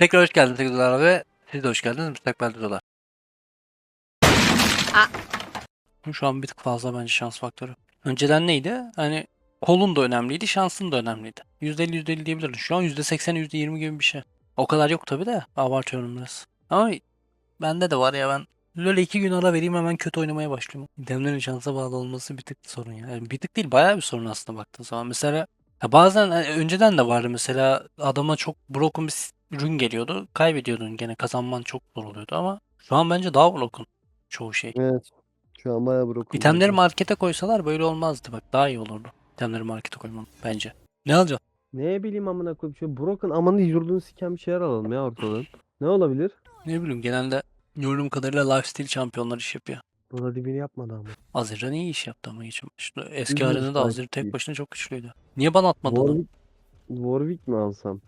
Tekrar hoş geldiniz sevgili dolar ve siz de hoş geldiniz müstakbel dolar. Şu an bir tık fazla bence şans faktörü. Önceden neydi? Hani kolun da önemliydi, şansın da önemliydi. %50 %50 diyebilirdin. Şu an %80 %20 gibi bir şey. O kadar yok tabi de abartıyorum biraz. Ama bende de var ya ben Böyle iki gün ara vereyim hemen kötü oynamaya başlıyorum. İtemlerin şansa bağlı olması bir tık sorun ya. Yani bir tık değil bayağı bir sorun aslında baktığın zaman. Mesela ya bazen hani önceden de vardı mesela adama çok broken bir ürün geliyordu. Kaybediyordun gene kazanman çok zor oluyordu ama şu an bence daha broken çoğu şey. Evet. Şu an bayağı broken. İtemleri markete koysalar böyle olmazdı bak daha iyi olurdu. İtemleri markete koymam bence. Ne alacaksın? Ne bileyim amına koyayım. Şu broken amanı yurdunu siken bir şeyler alalım ya ortadan. Ne olabilir? Ne bileyim genelde gördüğüm kadarıyla lifestyle şampiyonlar iş yapıyor. Vladimir yapmadı ama. Azir'den iyi iş yaptı ama geçen maçta. Eski arenada Azir tek başına çok güçlüydü. Niye bana atmadın? Warwick, Warwick mi alsam?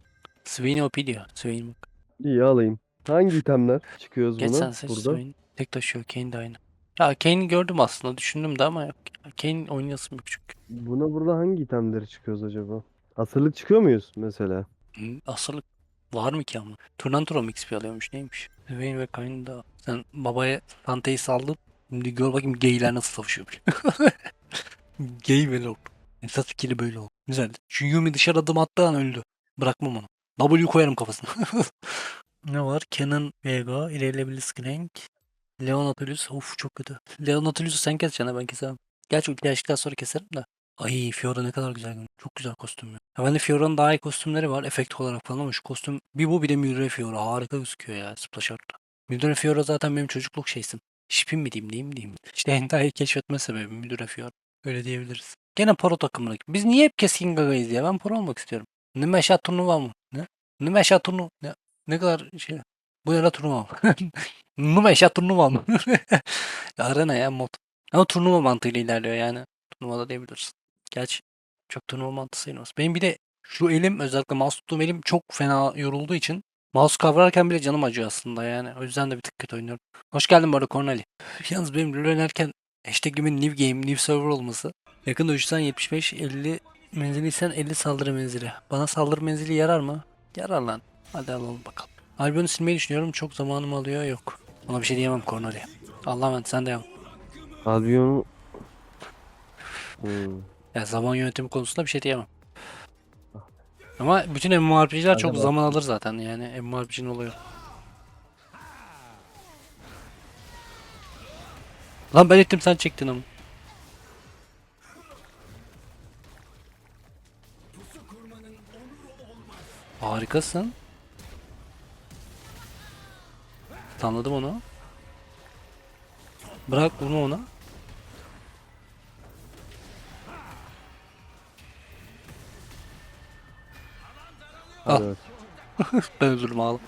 Swain OP diyor. Swain bak. İyi alayım. Hangi itemler çıkıyoruz Geç buna? sen seç burada. Swain. Tek taşıyor. Kane de aynı. Ya Kane'i gördüm aslında. Düşündüm de ama yok. Kane oynayasın bir küçük. Buna burada hangi itemleri çıkıyoruz acaba? Asırlık çıkıyor muyuz mesela? Hı, Asırlık var mı ki ama? Turnan Turo XP alıyormuş neymiş? Swain ve Kane da. Sen babaya Fante'yi saldın. Şimdi gör bakayım geyler nasıl savaşıyor. Gay böyle oldu. Esas skill'i böyle oldu. Güzel. Şu Yumi dışarı adım attığı an öldü. Bırakmam onu. W koyarım kafasına. ne var? Canon Vega, ilerleyebilir Skrank. Leon Atelius. Of çok kötü. Leon Atelius'u sen keseceksin ha ben kesemem. Gerçi ulti açtıktan sonra keserim de. Ay Fiora ne kadar güzel. Çok güzel kostüm ya. ya bende Fiora'nın daha iyi kostümleri var. Efekt olarak falan ama şu kostüm bir bu bir de Mildred Fiora. Harika gözüküyor ya Splash Art'ta. Mildred Fiora zaten benim çocukluk şeysim. Şipim mi diyeyim diyeyim diyeyim. İşte Hentai'yi keşfetme sebebim Mildred Fiora. Öyle diyebiliriz. Gene Poro takımına. Biz niye hep keskin gagayız ya? Ben Poro olmak istiyorum. Nimeşa turnuva mı? Ne? Nimeşa turnu ne? Ne kadar şey. Bu yana turnuva mı? Nimeşa turnuva mı? Arena ya mod. Ama turnuva mantığıyla ilerliyor yani. Turnuvada diyebiliriz. Gerçi çok turnuva mantığı sayılmaz. Benim bir de şu elim özellikle mouse tuttuğum elim çok fena yorulduğu için mouse kavrarken bile canım acıyor aslında yani. O yüzden de bir tık kötü oynuyorum. Hoş geldin bu arada Corneli. Yalnız benim LoL oynarken hashtag'imin new game, new server olması. Yakın dövüşten 75, 50 menziliysen 50 saldırı menzili. Bana saldırı menzili yarar mı? Yarar lan. Hadi alalım bakalım. Albümü silmeyi düşünüyorum. Çok zamanımı alıyor. Yok. Ona bir şey diyemem Corneli. Allah'a emanet sen de yap. Albion'u... Hmm. Ya zaman yönetimi konusunda bir şey diyemem. Ama bütün MMORPG'ler çok Acaba- zaman alır zaten yani MMORPG'nin oluyor. Lan ben ettim sen çektin ama. Harikasın. Tanıdım onu. Bırak vurma ona. Al. Evet. Ben özürüm ağlam.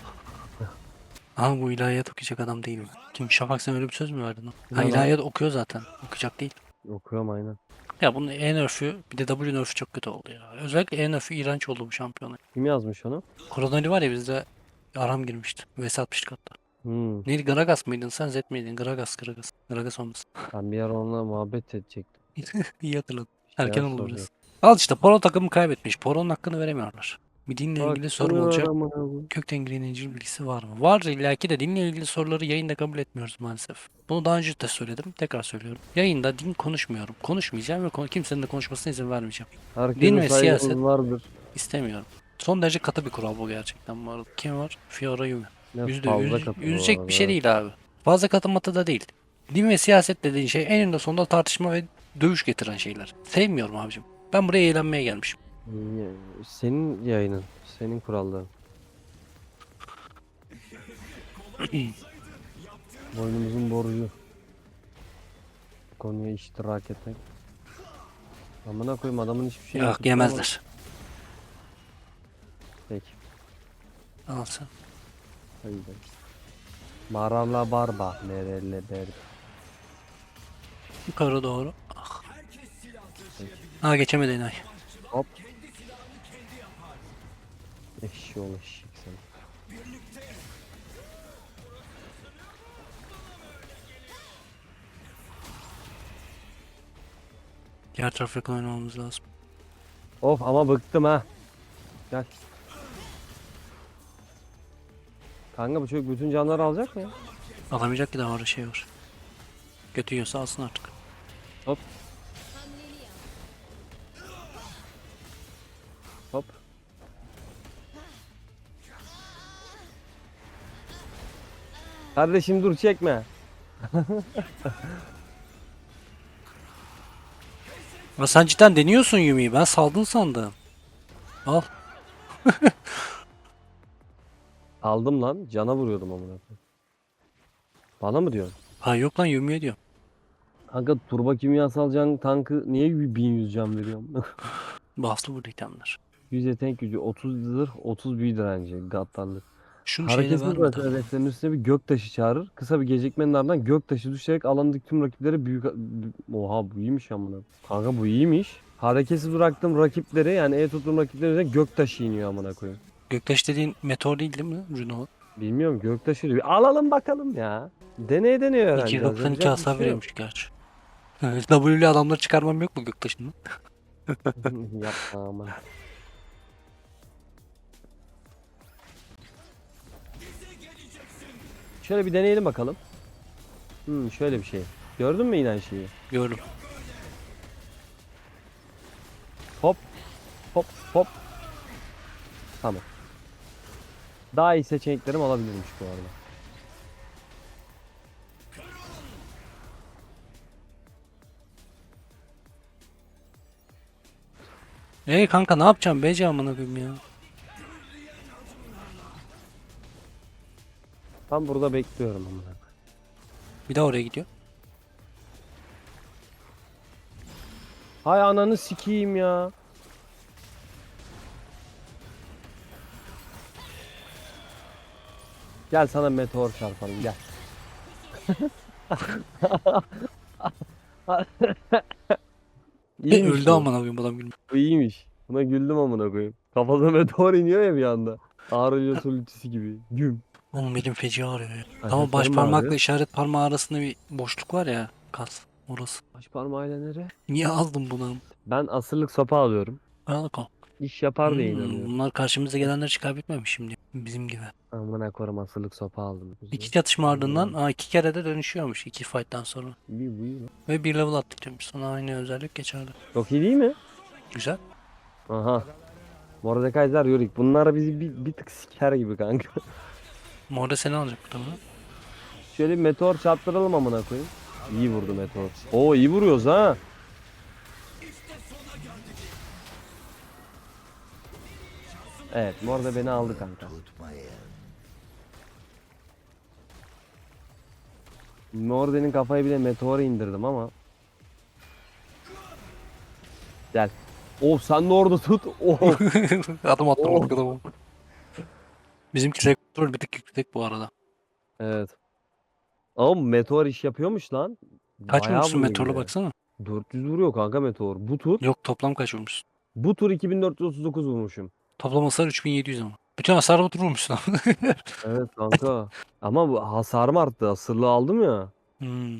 Ama bu ilahiyat okuyacak adam değil mi? Kim Şafak sen öyle bir söz mü verdin? Ha ilahiyat okuyor zaten. Okuyacak değil. Okuyorum aynen. Ya bunun E nerf'ü bir de W nerf'ü çok kötü oldu ya. Özellikle E nerf'ü iğrenç oldu bu şampiyona. Kim yazmış onu? Koronali var ya bizde aram girmişti. Vs atmıştık hatta. Hmm. Neydi Gragas mıydın sen Zed miydin? Gragas Gragas. Gragas olmasın. Ben bir ara onunla muhabbet edecektim. İyi hatırladım. Erken oldu soruyor. biraz. Al işte Poro takımı kaybetmiş. Poro'nun hakkını veremiyorlar. Bir dinle ilgili sorum olacak. Kökten girinecil bilgisi var mı? Var illaki de dinle ilgili soruları yayında kabul etmiyoruz maalesef. Bunu daha önce de söyledim. Tekrar söylüyorum. Yayında din konuşmuyorum. Konuşmayacağım ve konu- kimsenin de konuşmasına izin vermeyeceğim. Herkesin ve saygımız siyaset. vardır. İstemiyorum. Son derece katı bir kural bu gerçekten bu arada. Kim var? Fiora Yumi. Yüzde yüz, yüzecek bir şey değil abi. Fazla katı matı da değil. Din ve siyaset dediğin şey eninde sonunda tartışma ve dövüş getiren şeyler. Sevmiyorum abicim. Ben buraya eğlenmeye gelmişim. Ya, Senin yayının. Senin kuralların. Boynumuzun borcu. Bu konuya iştirak etmek. Amına koyayım adamın hiçbir şey Yok yemezler. Peki. Al sen. Gidelim. Marala barba. Merelle ber. Yukarı doğru. Ah. Ha geçemedi Enay. Hop. Eşşi ol eşek sen. Diğer taraf yakın oynamamız lazım. Of ama bıktım ha. Gel. Kanka bu çocuk bütün canları alacak mı ya? Alamayacak ki daha orada şey var. Kötü yiyorsa alsın artık. Hop. Kardeşim dur çekme. Ya sen cidden deniyorsun Yumi'yi. Ben saldın sandım. Al. Aldım lan. Cana vuruyordum amına koyayım. Bana mı diyorsun? Ha yok lan Yumi'ye diyorum. Kanka turbo kimyasal can tankı niye bir 1100 can veriyorum? Baslı bu itemler. 100 yetenek gücü, 30 zırh, 30 büyü direnci, gaddarlık. Şunu şeyde Hareketsiz vermedi. bırakan hedeflerin üstüne bir göktaşı çağırır. Kısa bir gecikmenin ardından göktaşı düşerek alandaki tüm rakiplere büyük... Oha bu iyiymiş amına. Kanka bu iyiymiş. Hareketsiz bıraktığım rakipleri yani e tuttuğum rakiplerin üzerine göktaşı iniyor amına koyayım. Göktaş dediğin meteor değil değil mi? Juno. Bilmiyorum göktaşı diyor. Alalım bakalım ya. Deneye deneye öğreneceğiz. 292 Yapacak bir hasar şey yok. veriyormuş gerçi. W'li adamları çıkarmam yok mu Göktaş'ın? Yapma aman. Şöyle bir deneyelim bakalım. Hmm, şöyle bir şey. Gördün mü inen şeyi? Gördüm. Hop. Hop hop. Tamam. Daha iyi seçeneklerim olabilirmiş bu arada. Ey kanka ne yapacağım BC amına koyayım ya. Tam burada bekliyorum amına. Bir daha oraya gidiyor. Hay ananı sikeyim ya. Gel sana meteor çarpalım gel. İyiymiş öldü amına koyayım adam gülmüyor. Bu iyiymiş. Buna güldüm amına koyayım. Kafasına meteor iniyor ya bir anda. Ağrı ultisi gibi. Güm. Oğlum elim feci ağrıyor ya. Ama baş parmakla işaret parmağı arasında bir boşluk var ya. Kas. Orası. Baş parmağıyla nere? Niye aldım bunu? Ben asırlık sopa alıyorum. Al bakalım. İş yapar diye Hmm, inanıyorum. bunlar karşımıza gelenleri kaybetmemiş şimdi. Bizim gibi. Amına koyayım asırlık sopa aldım. İki yatışma ardından aa, iki kere de dönüşüyormuş iki fight'tan sonra. İyi bu iyi lan. Ve bir level atlatıyormuş. Sana aynı özellik geçerli. Çok iyi değil mi? Güzel. Aha. Mordekaiser Yorick. Bunlar bizi bir, bir tık siker gibi kanka. Morda seni alacak bu tabii. Şöyle bir meteor çarptıralım amına koyayım. İyi vurdu meteor. Oo iyi vuruyoruz ha. Evet Morde beni aldı kanka. Morde'nin kafayı bile meteora indirdim ama. Gel. Of sen de orada tut. Oh. Adım attım Oh. oh. Bizimki rektör bir tık yüksek bu arada. evet. Ama meteor iş yapıyormuş lan. Kaç Bayağı vurmuşsun meteorla baksana. 400 vuruyor kanka meteor. Bu tur Yok toplam kaç vurmuşsun? bu tur 2439 vurmuşum. Toplam hasar 3700 ama. Bütün hasarı oturmuşsun. Evet kanka. Ama bu hasarım arttı. Asırlığı aldım ya. hmm.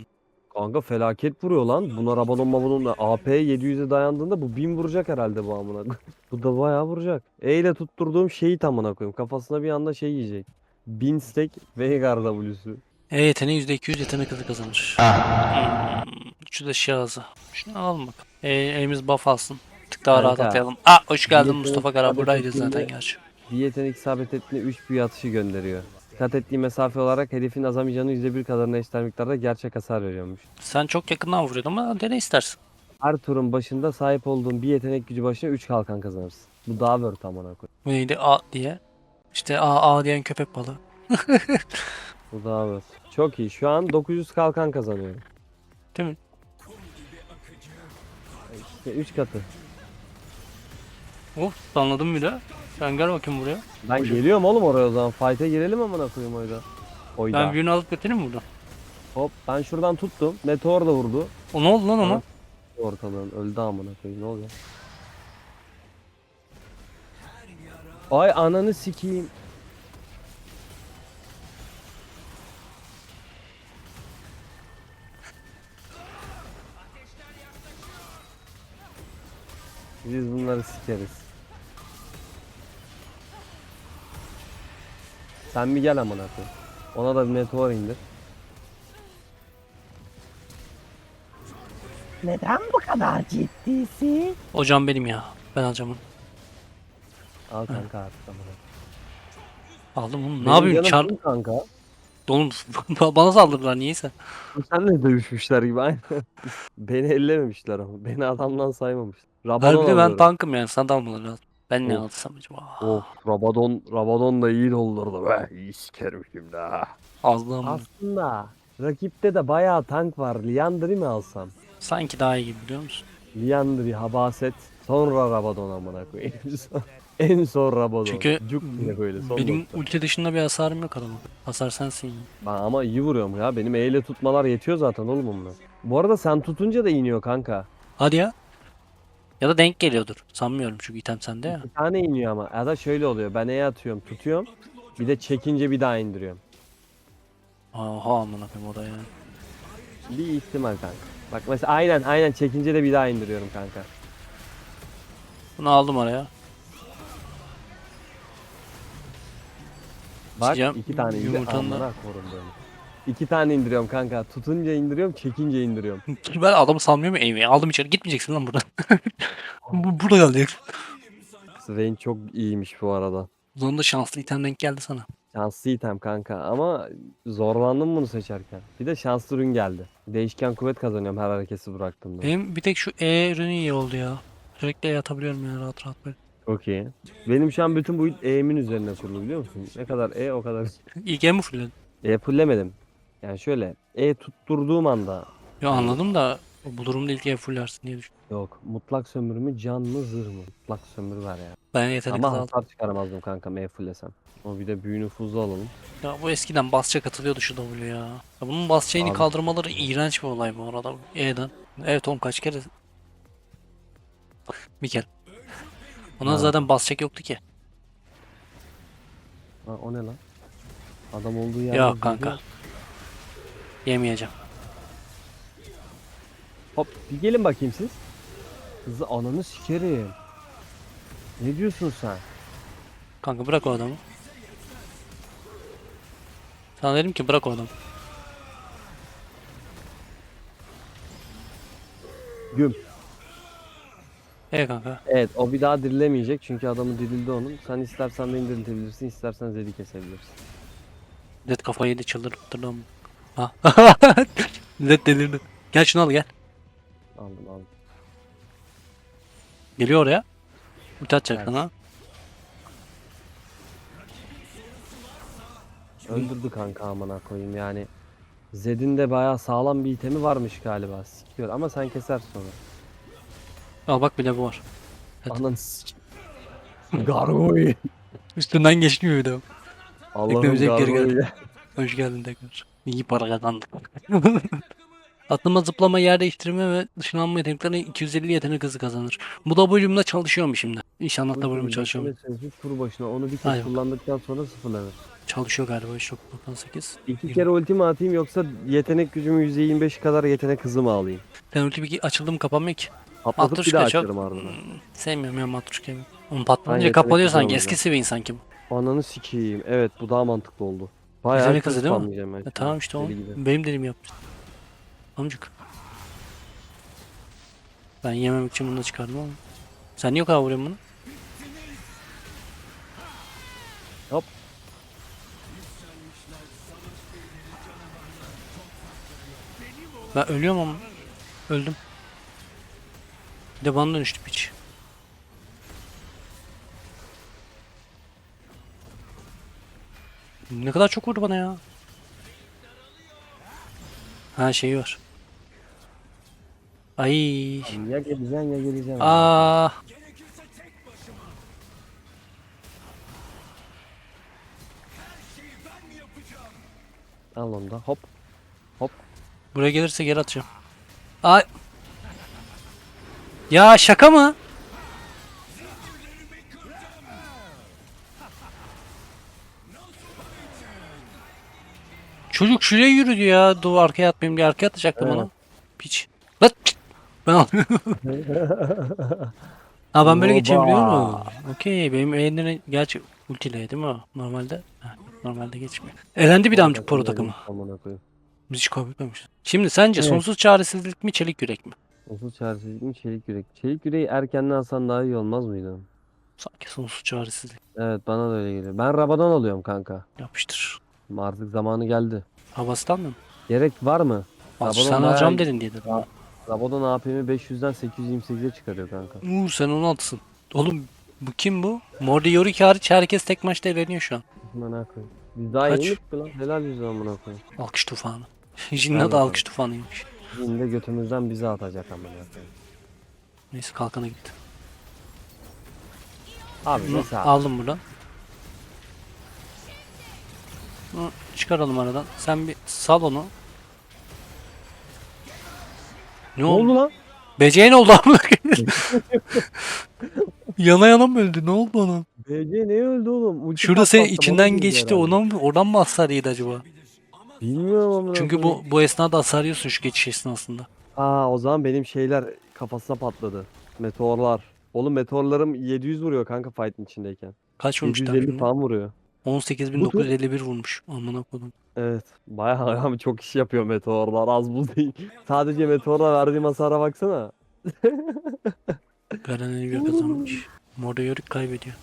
Kanka felaket vuruyor lan. Buna Rabadon Mabadon'la AP 700'e dayandığında bu 1000 vuracak herhalde bu amına. bu da bayağı vuracak. E ile tutturduğum şeyi amına koyayım. Kafasına bir anda şey yiyecek. 1000 stack Veigar W'su. E yeteneği %200 yetenek hızı kazanır. Hmm. Üçü de şahsı. Şunu alalım bakalım. E, elimiz buff alsın. Bir tık daha rahat Kanka, atlayalım. Aa hoş geldin yetenek Mustafa Kara. Buradaydı zaten ettiğinde- gerçi. Bir yetenek isabet ettiğinde 3 büyü atışı gönderiyor. Kat ettiği mesafe olarak hedefin azamayacağını %1 kadarına eşit miktarda gerçek hasar veriyormuş. Sen çok yakından vuruyordun ama dene istersin. Her turun başında sahip olduğun bir yetenek gücü başına 3 kalkan kazanırsın. Bu daha word amına koyayım. Bu neydi? A diye. İşte A A diyen köpek balığı. Bu daha word. Çok iyi. Şu an 900 kalkan kazanıyorum. Değil mi? İşte 3 katı. Oh anladım bir de. Sen gel bakayım buraya. Ben geliyorum oğlum oraya o zaman. Fight'e girelim amına koyayım oyda. Oyda. Ben birini alıp götüreyim mi buradan? Hop ben şuradan tuttum. Meteor da vurdu. O ne oldu lan ona? Ortalığın öldü amına koyayım ne oluyor? Ay ananı sikeyim. Biz bunları sikeriz. Sen bir gel amına koyayım. Ona da bir meteor indir. Neden bu kadar ciddisin? Hocam benim ya. Ben alacağım onu. Al kanka artık amına. Aldım onu. Ne yapayım? Çar... full kanka. Oğlum bana saldırdılar niyeyse. Senle dövüşmüşler gibi aynı. Beni ellememişler ama. Beni adamdan saymamışlar. Rabadon Harbi de ben alıyorum. tankım yani. Sen de almaları lazım. Ben ne Of. alsam acaba? Of Rabadon, Rabadon da iyi doldurdu be. İyi sikerim şimdi ha. Azlığım. Aslında rakipte de bayağı tank var. Liandry mi alsam? Sanki daha iyi gibi biliyor musun? Liandry, Habaset, sonra Rabadon amına koyayım. en son Rabadon. Çünkü Cuk yine böyle son Benim nokta. ulti dışında bir hasarım yok adamın. Hasar sensin. Ben ama iyi vuruyorum ya. Benim E ile tutmalar yetiyor zaten oğlum onunla. Bu arada sen tutunca da iniyor kanka. Hadi ya. Ya da denk geliyordur. Sanmıyorum çünkü item sende ya. Bir tane iniyor ama. Ya da şöyle oluyor. Ben E atıyorum, tutuyorum. Bir de çekince bir daha indiriyorum. Aha amına koyayım o da yani. Bir ihtimal kanka. Bak mesela aynen aynen çekince de bir daha indiriyorum kanka. Bunu aldım araya. Bak Sıcağım, iki tane yumurtanın da- böyle. İki tane indiriyorum kanka. Tutunca indiriyorum, çekince indiriyorum. ben adamı sanmıyorum ya. Aldım içeri. Gitmeyeceksin lan buradan. Bu burada kalacaksın. Swain çok iyiymiş bu arada. Sonunda şanslı item denk geldi sana. Şanslı item kanka ama zorlandım bunu seçerken. Bir de şanslı ürün geldi. Değişken kuvvet kazanıyorum her hareketi bıraktığımda. Benim bir tek şu E ürünü iyi oldu ya. Sürekli E atabiliyorum yani rahat rahat böyle. Çok iyi. Benim şu an bütün bu E'min üzerine kurulu biliyor musun? Ne kadar E o kadar. İlk E mi fulledin? E fullemedim. Yani şöyle E tutturduğum anda Yo anladım da bu durumda ilk E fullersin diye düşündüm. yok. Mutlak sömür mü can mı zırh mı? Mutlak sömür var ya. Ben yetenek Ama kızı aldım. hasar çıkaramazdım kanka E fullesem. O bir de büyü nüfuzu alalım. Ya bu eskiden basça katılıyordu şu W ya. ya bunun bas chain'i Abi. kaldırmaları iğrenç bir olay bu arada. E'den. Evet oğlum kaç kere? Bir kere. Ona Ha. zaten bas check yoktu ki. Ha, o ne lan? Adam olduğu yerde Yok kanka. Yemeyeceğim. Hop bir gelin bakayım siz. Kızı ananı sikerim. Ne diyorsun sen? Kanka bırak o adamı. Sana dedim ki bırak o adamı. Güm. E kanka. Evet o bir daha dirilemeyecek çünkü adamı dirildi onun. Sen istersen de indiriltebilirsin istersen Zed'i kesebilirsin. Zed kafayı yedi çıldırıp durdu ama. Ha. Delirdi. Gel şunu al gel. Aldım aldım. Geliyor oraya. Ulti atacak Evet. sana. Öldürdü kanka amına koyayım yani. Zed'in de bayağı sağlam bir itemi varmış galiba. Sikiyor ama sen kesersin onu. Al bak bir de bu var. Ananı sik. Gargoyle. Üstünden geçmiyor bir de. Allah'ım gargoyle. Hoş geldin tekrar. İyi para kazandık. Atlama, zıplama, yer değiştirme ve dışlanma yetenekleri 250 yetenek hızı kazanır. Bu da bölümde çalışıyorum şimdi. İnşallah da bölümü çalışıyorum. Tur başına onu bir kez Aynen. kullandıktan sonra sıfırlanır. Çalışıyor galiba işte 98. İki kere ulti mi atayım yoksa yetenek gücümü %25 kadar yetenek hızı mı alayım? Sen ulti bir açıldı mı kapanmıyor ki. Patlatıp bir daha çok- açarım ardından. Hmm, sevmiyorum ya Matruşka'yı. Onun patlayınca kapanıyor sanki. Eskisi bir insan gibi. Ananı sikeyim. Evet bu daha mantıklı oldu. Bayağı Yetenek kız hızı değil mi? şimdi. tamam işte o. Benim dediğimi yaptı. Amcık. Ben yememek için bunu da çıkardım ama. Sen niye o kadar vuruyorsun bunu? Hop. Ben ölüyorum ama. Öldüm. Bir de bana dönüştü piç. Ne kadar çok vurdu bana ya. Ha şeyi var. Ay. Ya geleceksin ya geleceksin. Aa. Al onu da hop. Buraya gelirse geri atacağım. Ay. Ya şaka mı? Çocuk şuraya yürüdü ya. Dur arkaya atmayayım diye arkaya atacaktım onu. Piç. Lan çıt. Ben. Ha ben böyle geçebiliyor Oba. muyum? Okey benim eğlendiğine gerçi Ultiyle değil mi o? Normalde normalde geçmiyor. Elendi bir de amcık poro takımı. Amına koyayım. Biz hiç kaybetmemişiz. Şimdi sence Evet. sonsuz çaresizlik mi çelik yürek mi? Onsuz çaresizlik mi çelik yürek? Çelik yüreği erkenden alsan daha iyi olmaz mıydı? Sanki sonsuz çaresizlik. Evet bana da öyle geliyor. Ben Rabadon alıyorum kanka. Yapıştır. Artık zamanı geldi. Havasından mı? Gerek var mı? Al, Rabadon sen bayağı- alacağım dedin diye dedim. Ra- Rabadon AP'mi 500'den 828'e çıkarıyor kanka. Uuu sen 16'sın. Oğlum bu kim bu? Mordi Yorick hariç herkes tek maçta eleniyor şu an. Amına koyayım. Biz daha Kaç? yeni lan? Helal yüzü amına koyayım. Alkış tufanı. Jinna da bakalım. alkış tufanıymış. Yine de götümüzden bizi atacak amına koyayım. Neyse kalkana gitti. Abi Hı, mesela Aldım buradan. Hı, Çıkaralım aradan. Sen bir sal onu. Ne, ne oldu? oldu lan? Beceğe ne oldu amına yana yana mı öldü? Ne oldu ona? BC ne öldü oğlum? Ulti Şurada senin içinden geçti. Ona mı, oradan mı hasar yedi acaba? Bilmiyorum amına Çünkü bu bu esnada hasar yiyorsun şu geçiş esnasında. Aa o zaman benim şeyler kafasına patladı. Meteorlar. Oğlum meteorlarım 700 vuruyor kanka fight'in içindeyken. Kaç vurmuş 750 tahminin? falan vuruyor. 18.951 vurmuş. Amına koydum. Evet. Bayağı ama çok iş yapıyor meteorlar az buz değil. Sadece meteorla verdiğim hasara baksana. Garen Elivia kazanmış. Morda Yorick kaybediyor.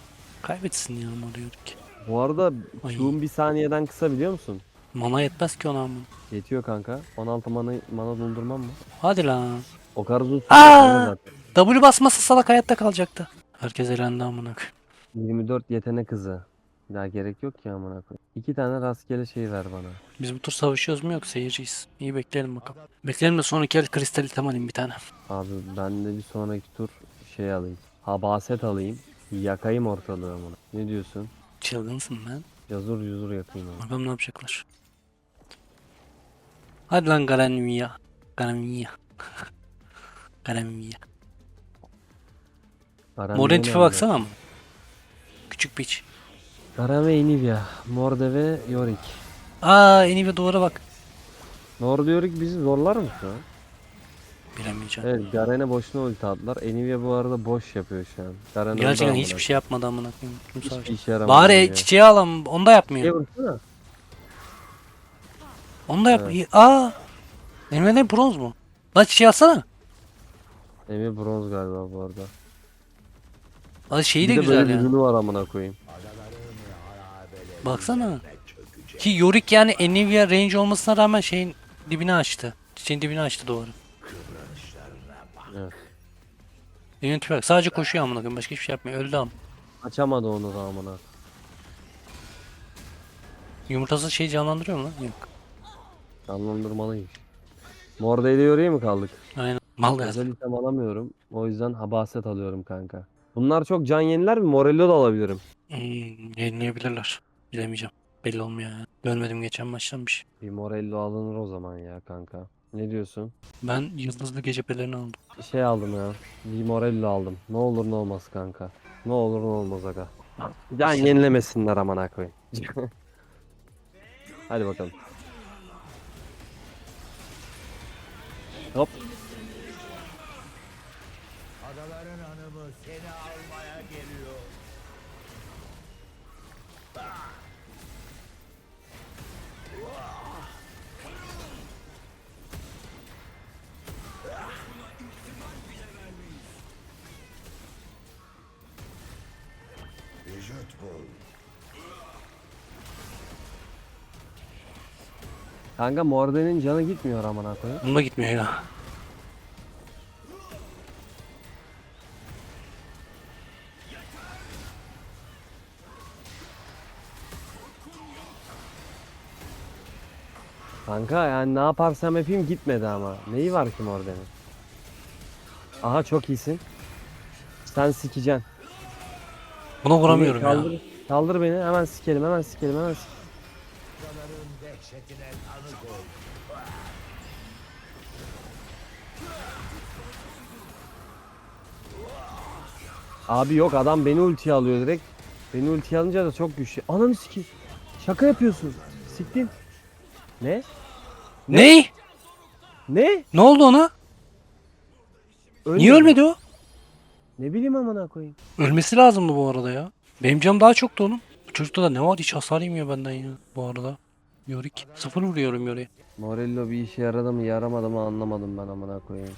Kaybetsin ya Morda Yorick. Bu arada Ay. Q'un bir saniyeden kısa biliyor musun? Mana yetmez ki ona ama. Yetiyor kanka. 16 mana, mana dondurmam mı? Hadi lan. O kadar uzun Aa! zaten. W basmasa salak hayatta kalacaktı. Herkes elendi amına koyayım. 24 yetenek hızı. Ya gerek yok ki amına koyayım. İki tane rastgele şey ver bana. Biz bu tur savaşıyoruz mu yok seyirciyiz. İyi bekleyelim bakalım. Bekleyelim de sonraki el kristal item alayım bir tane. Abi ben de bir sonraki tur şey alayım. Habaset alayım. Yakayım ortalığı amına. Ne diyorsun? Çılgınsın lan. Yazur yuzur yakayım onu. Bakalım ne yapacaklar. Hadi lan Garen Villa. Garen Villa. Garen Villa. Garen Mor'un ne tipe baksana ama. Küçük piç. Garen ve Enivia. Morde ve Yorick. Aa Eni ve duvara bak. Morde Yorick bizi zorlar mı şu an? Bilemeyeceğim. Evet Garen'e boşuna ulti attılar. Enivia bu arada boş yapıyor şu an. Garen Gerçekten hiçbir şey yapmadı amına koyayım. Hiçbir savaş. işe yaramadı. Bari Enivia. çiçeği alalım. Onu da yapmıyor. Şey vursana. Onu da yapmıyor. Aa. Elime ne bronz mu? Lan çiçeği alsana. Emi bronz galiba bu arada. Lan şeyi de bir de güzel böyle ya. ürünü var amına koyayım. Baksana. Ki Yorick yani Enivia range olmasına rağmen şeyin dibini açtı. Çiçeğin dibini açtı duvarı. Evet. Tipe bak. Sadece koşuyor amına koyayım. Başka hiçbir şey yapmıyor. Öldü am. Açamadı onu da amına. Yumurtası şey canlandırıyor mu lan? Yok. Canlandırmalıymış. Morde ile Yorick'e mi kaldık? Aynen. Mal yazdı. Özel item alamıyorum. O yüzden habaset alıyorum kanka. Bunlar çok can yeniler mi? Morello da alabilirim. Hmm, yayınlayabilirler. Bilemeyeceğim. Belli olmuyor ya. Görmedim geçen maçtan bir şey. Bir Morello alınır o zaman ya kanka. Ne diyorsun? Ben yıldızlı gece pelerini aldım. Şey aldım ya. Bir Morello aldım. Ne olur ne olmaz kanka. Ne olur ne olmaz aga. Can yenilemesinler amına koyayım. Hadi bakalım. Hop. Kanka Morde'nin canı gitmiyor amına koyayım. Bunda gitmiyor ya. Kanka yani ne yaparsam yapayım gitmedi ama. Neyi var ki Morde'nin? Aha çok iyisin. Sen sikeceksin. Buna vuramıyorum ya. kaldır, Kaldır beni hemen sikelim hemen sikelim hemen sikelim. Abi yok adam beni ultiye alıyor direkt. Beni ultiye alınca da çok güçlü. Ananı sikeyim. Şaka yapıyorsun. Siktin. Ne? Ne? Ne? Ne oldu ona? Niye Ölmedi. ölmedi o? Ne bileyim amına koyayım. Ölmesi lazımdı bu arada ya. Benim canım daha çoktu onun. Bu çocukta da ne var hiç hasar yemiyor benden ya bu arada. Yorick. Sıfır vuruyorum Yorick'e. Morello bir işe yaradı mı yaramadı mı anlamadım ben amına koyayım.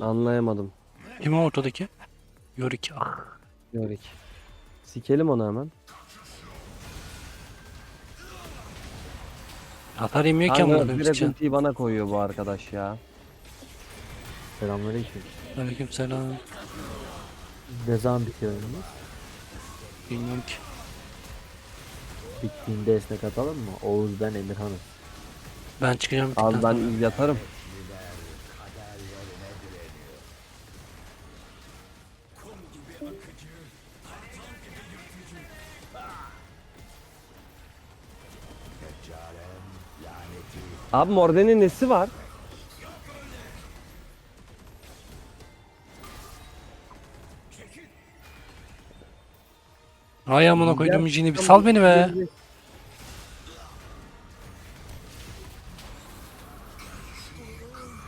Anlayamadım. Kim o ortadaki? Yorick. Ah. Yorik. Sikelim onu hemen. Hasar yemiyor ki Kanka amına koyayım sıçan. ultiyi bana koyuyor bu arkadaş ya. Selamünaleyküm. Aleykümselam. Ne zaman bitiyor oyunumuz? Bilmiyorum ki. Bittiğinde esnek atalım mı? Oğuz ben Emirhan'ım. Ben çıkacağım. Abi bittikten ben sonra. yatarım. Abi Morden'in nesi var? Ay amına koydum cini bir sal beni be.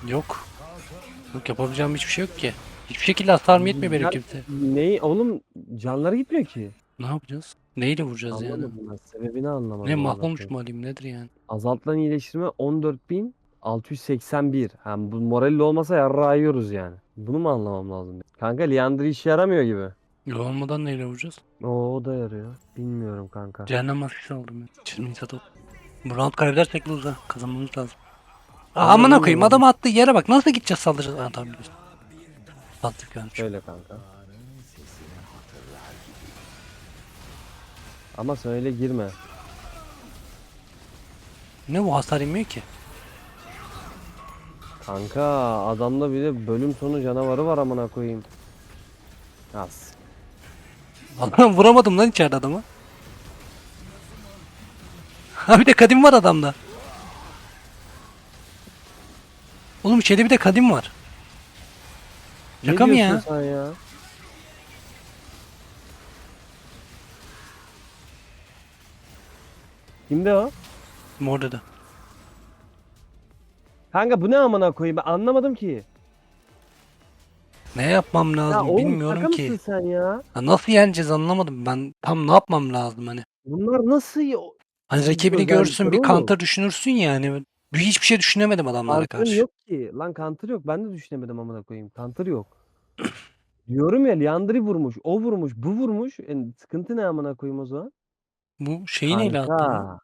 Yok. Yok yapabileceğim hiçbir şey yok ki. Hiçbir şekilde hasarım yetmiyor benim kimse. Neyi oğlum canları gitmiyor ki. Ne yapacağız? Neyle vuracağız yani? Anlamadım ben sebebini anlamadım. Ne mahvolmuş mu alayım nedir yani? Azaltılan iyileştirme 14.681. Hem bu moralli olmasa yarrağı yiyoruz yani. Bunu mu anlamam lazım? Kanka Liandry işe yaramıyor gibi. Yok olmadan neyle vuracağız? Oo, o da yarıyor. Bilmiyorum kanka. Cehennem maskesi aldım ben. Çizmeyi satıp. Bu round kaybedersek lose ha. Kazanmamız lazım. Aa, amına öyle koyayım adam attığı yere bak. Nasıl gideceğiz saldıracağız? Ha tamam biliyorsun. Sattık yani. Şöyle kanka. Ama sen öyle girme. Ne bu hasar inmiyor ki? Kanka adamda bir de bölüm sonu canavarı var amına koyayım. Az. Adam vuramadım lan içeride adamı. Ha bir de kadim var adamda. Oğlum içeride bir de kadim var. Ne Şaka mı diyorsun ya? sen ya? Kimde o? Morda da. Kanka bu ne amına koyayım ben anlamadım ki. Ne yapmam Ya lazım oğlum bilmiyorum şaka ki. mısın sen ya? Ha, nasıl yeneceğiz anlamadım ben. Tam ne yapmam lazım hani. Bunlar nasıl ya? Hani rakibini özellikleri görsün bir oğlum. counter düşünürsün yani. Bir hiçbir şey düşünemedim adamlara Counter karşı. yok ki. Lan counter yok. Ben de düşünemedim amına koyayım. Counter yok. Diyorum ya Liandry vurmuş, o vurmuş, bu vurmuş. E, sıkıntı ne amına koyayım o zaman? Bu şeyi neyle attın? Kanka.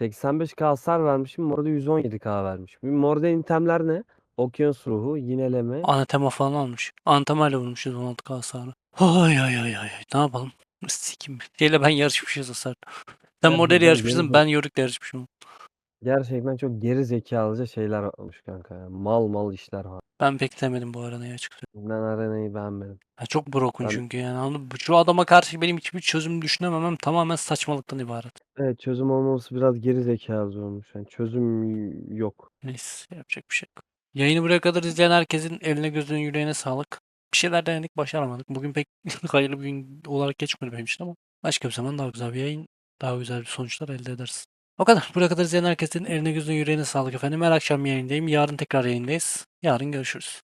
85k hasar vermişim. Morda 117k vermiş. Morda itemler ne? Okyanus ruhu, yineleme. Anatema falan almış. Anatema ile vurmuşuz 16k hasarı. Ay ay ay ay. Ne yapalım? Sikim. Şeyle ben yarışmışız hasar. Sen modeli yarışmışsın ben Yörük'le yarışmışım. Gerçekten çok geri zekalıca şeyler olmuş kanka. ya. Mal mal işler var. Ben pek sevmedim bu arenayı açıkçası. Ben arenayı beğenmedim. Ya çok broken Ben- çünkü yani anladın mı? Şu adama karşı benim hiçbir çözüm düşünememem tamamen saçmalıktan ibaret. Evet çözüm olmaması biraz geri zekalı olmuş. Yani çözüm yok. Neyse yapacak bir şey yok. Yayını buraya kadar izleyen herkesin eline gözüne yüreğine sağlık. Bir şeyler denedik başaramadık. Bugün pek hayırlı bir gün olarak geçmedi benim için ama başka bir zaman daha güzel bir yayın, daha güzel bir sonuçlar elde ederiz. O kadar. Buraya kadar izleyen herkesin eline gözüne yüreğine sağlık efendim. Her akşam yayındayım. Yarın tekrar yayındayız. Yarın görüşürüz.